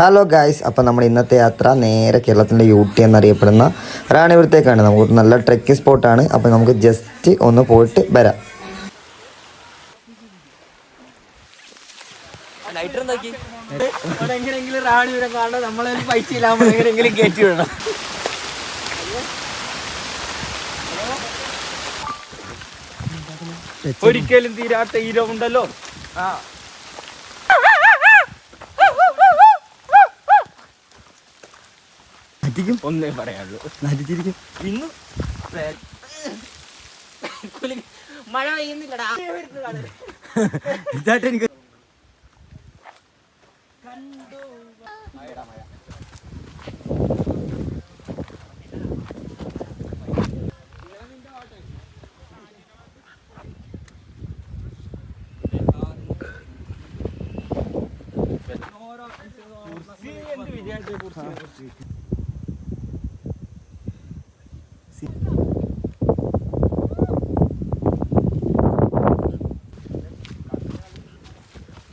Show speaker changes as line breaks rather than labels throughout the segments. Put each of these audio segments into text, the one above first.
Hello guys അപ്പോൾ നമ്മുടെ ഇന്നത്തെ യാത്ര നേരെ കേരളത്തിന്റെ യൂട്ടി എന്നറിയപ്പെടുന്ന റാണിപുരത്തേക്കാണ്. നമുക്ക് നല്ല ട്രെക്കിംഗ് സ്പോട്ടാണ് അപ്പോൾ നമുക്ക് ജസ്റ്റ് ഒന്ന് പോയിട്ട് വരാം.
എങ്ങനെയെങ്കിലും റാണി വരെ കാണാൻ നമ്മളെ എങ്ങനെയെങ്കിലും ഒരിക്കലും തീരാത്ത ഹീരോ ഉണ്ടല്ലോ. ആ. ഒന്നേ പറയാനുള്ളൂ. ഇന്ന് മഴ പെയ്യുന്നില്ലടാ.
ഇതായിട്ട് എനിക്ക്
എന്ത് വിജയത്തെ കുറിച്ച്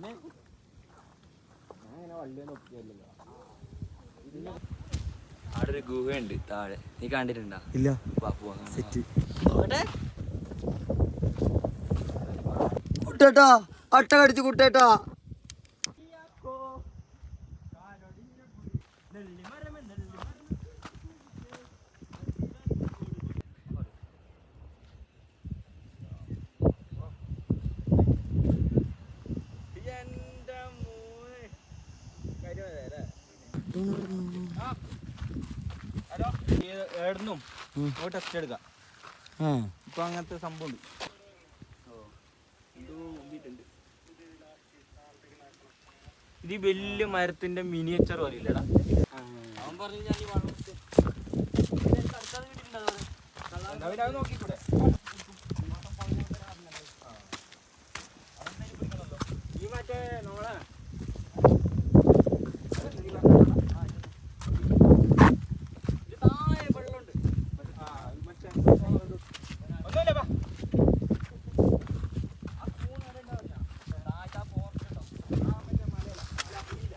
എന്നെ അവിടെ ഒരു ഗുഹയുണ്ട് താഴെ. നീ കണ്ടിട്ടുണ്ടോ?
ഇല്ല.
വാ
സെറ്റ് കുട്ടേട്ടാ അട്ട കടിച്ചു കുട്ടേട്ടാ
ഏടുന്നും ടെസ്റ്റ് എടുക്കാം ഇപ്പൊ അങ്ങനത്തെ സംഭവം ഇത് വലിയ മരത്തിന്റെ മിനിയേച്ചർ പറയില്ലടാ അവൻ പറഞ്ഞു ഞാൻ ഈ ഇതിന്റെ അടുത്തത് വീട്ടിലുണ്ടോ അത്? എന്നാ പിന്നെ അത് നോക്കിക്കൂടെ? ഈ മറ്റേ നമ്മളെ ഇത് താഴെ വെള്ളമുണ്ട്. ആ, ഇത് മറ്റേ ഒന്നുമില്ല, വാ. ആ കൂൺ അവിടെ ഉണ്ടാവില്ല. താഴത്തെ ആ forest ഉണ്ടോ? ആ, മറ്റേ മലയില. അല്ല, പുലിയില.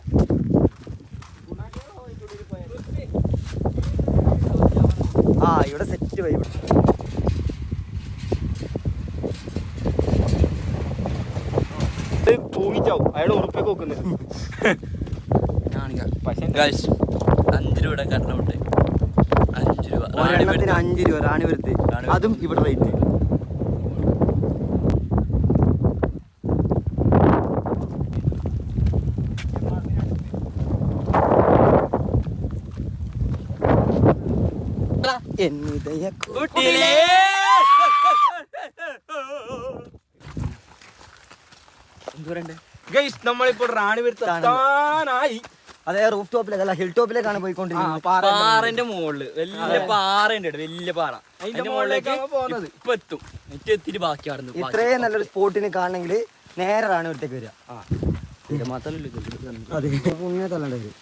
ഗുണാക്കേടോ ഇതിന്റെ ഉള്ളിൽ പോയത്.
ആ ഇവിടെ സെറ്റ് വൈബ്
അയാൾ ഉറുപ്പൊക്കെ
അഞ്ച് രൂപയുടെ അഞ്ച് രൂപ.
അഞ്ച് രൂപ റാണിപുരത്ത്. അതും ഇവിടെ റേറ്റ് എന്നിതയ
ഗൈസ് നമ്മളിപ്പോൾ റാണിപുരത്താനായി
അതെ റൂഫ് ടോപ്പിലേക്ക് അല്ല ഹിൽ ടോപ്പിലേക്കാണ് പോയിക്കൊണ്ടിരിക്കുന്നത്
പാറന്റെ മുകളിൽ. വലിയ പാറ ഉണ്ട് വലിയ പാറ.
അതിന്റെ
മുകളിലേക്ക് ഇപ്പൊ എത്തും എത്തിയിട്ട് ബാക്കി ആടുന്നു
ഇത്രയും നല്ലൊരു സ്പോട്ടിന് കാണണമെങ്കിൽ നേരെ റാണിപുരത്തേക്ക് വരിക.
ഇത് മാത്രമല്ല.
അതെ. പുണ്യ തള്ളേണ്ടി വരും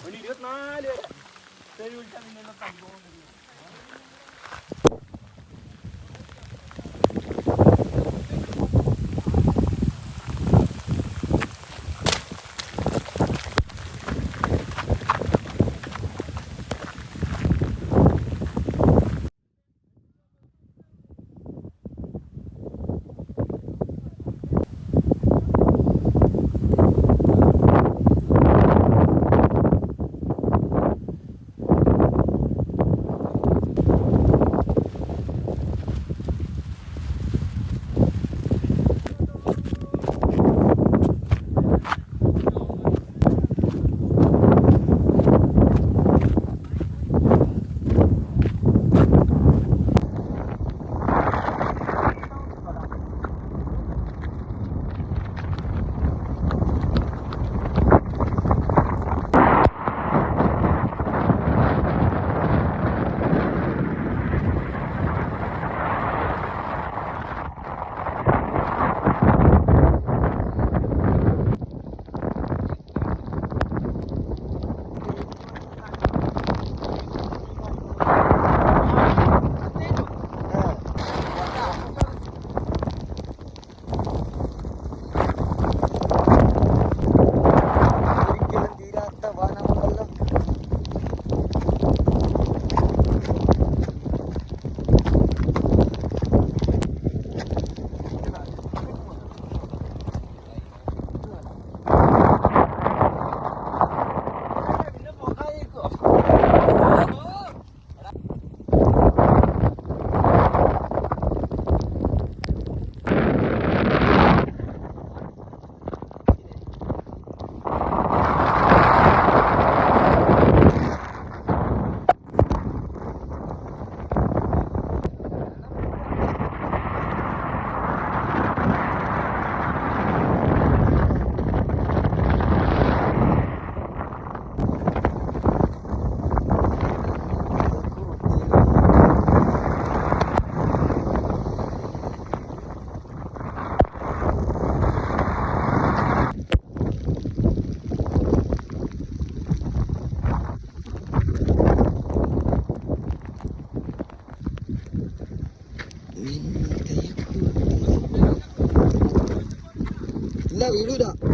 上いん
だ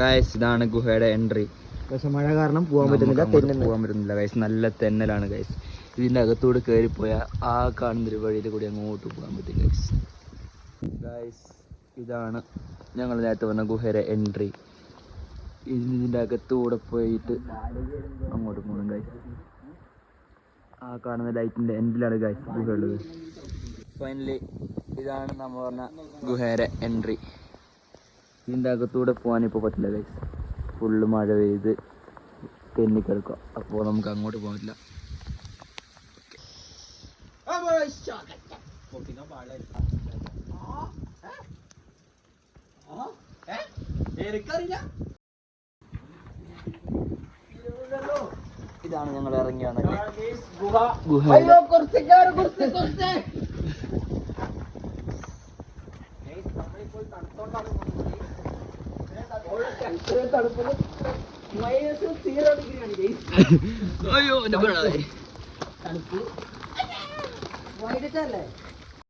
ഗൈസ് ഇതാണ് ഗുഹയുടെ എൻട്രി
പക്ഷെ മഴ കാരണം പോകാൻ പറ്റുന്നില്ല തെന്നൽ
പോകാൻ പറ്റുന്നില്ല ഗൈസ് നല്ല തെന്നലാണ് ഗൈസ് ഇതിന്റെ അകത്തൂടെ കയറി ആ ആ കാണുന്നൊരു വഴിയിൽ കൂടി അങ്ങോട്ട് പോകാൻ പറ്റും ഗൈസ് ഗൈസ് ഇതാണ് ഞങ്ങൾ നേരത്തെ പറഞ്ഞ ഗുഹയുടെ എൻട്രി ഇതിന്റെ അകത്തൂടെ പോയിട്ട് അങ്ങോട്ട് പോകണം ഗൈസ് ആ കാണുന്ന ലൈറ്റിന്റെ എൻഡിലാണ് ഗൈസ് ഗുഹ ഉള്ളത് ഫൈനലി ഇതാണ് നമ്മൾ പറഞ്ഞ ഗുഹയുടെ എൻട്രി ഇതിന്റെ അകത്തൂടെ പോകാൻ ഇപ്പോൾ പറ്റില്ല ഗൈസ് ഫുള്ള് മഴ പെയ്ത് തെന്നിക്കിടക്കുക അപ്പോൾ നമുക്ക് അങ്ങോട്ട് പോകാൻ പറ്റില്ല. ഇതാണ് ഞങ്ങൾ ഇറങ്ങി വന്നത് ഗുഹ അയ്യോ എന്റെ